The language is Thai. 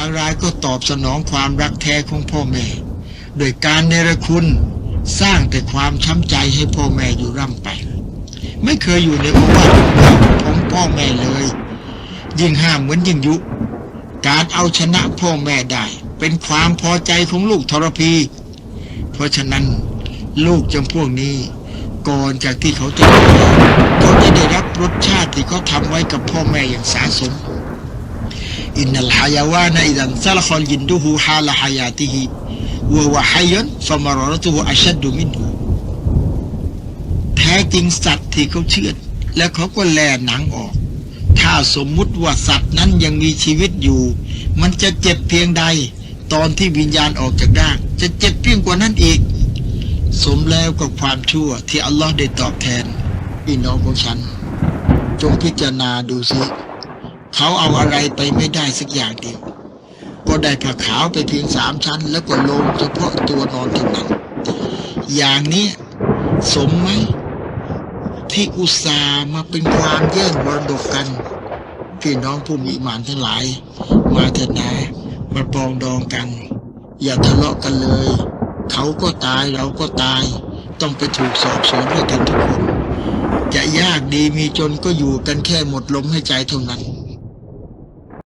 างรายก็ตอบสนองความรักแท้ของพ่อแม่ โดยการเนรคุณสร้างแต่ความช้ำใจให้พ่อแม่อยู่ร่ำไป ไม่เคยอยู่ในโอวาทของพ่อแม่เลย ยิ่งห้ามเหมือนยิ่งยุ การเอาชนะพ่อแม่ได้ เป็นความพอใจของลูกทรพี เพราะฉะนั้นลูกจำพวกนี้ ก่อนจากที่เขาจะเขาจะได้รับรสชาติที่เขาทำไว้กับพ่อแม่อย่างสาสม อินนัลฮายาวานะอิดันซาลคอลยินดูฮูฮาลาฮายาติฮิวะวะฮัยยนฟะมารอรตุฮูอัชัดดุมินฮูแท้จริงสัตว์ที่เขาเชื่อด แล้วเขาก็แล่หนังออก ถ้าสมมุติว่าสัตว์นั้นยังมีชีวิตอยู่ มันจะเจ็บเพียงใด ตอนที่วิญญาณออกจากร่าง จะเจ็บเพียงกว่านั้นอีก สมแล้วกับความชั่วที่อัลลอฮ์ได้ตอบแทนพี่น้องของฉัน จงพิจารณาดูสิ เขาเอาอะไรไปไม่ได้สักอย่างเดียว ก็ได้ผ้าขาวไปเพียงสามชั้น แล้วก็ลงเฉพาะตัวนอนเท่านั้น อย่างนี้สมไหม ที่อุตส่าห์มาเป็นความแย่งมรดกกันพี่น้องผู้มีหมานทั้งหลาย มาเถิดนะมาปองดองกัน อย่าทะเลาะกันเลย เขาก็ตายเราก็ตาย ต้องไปถูกสอบสวนด้วยกันทุกคน จะยากดีมีจนก็อยู่กันแค่หมดลมให้ใจเท่านั้น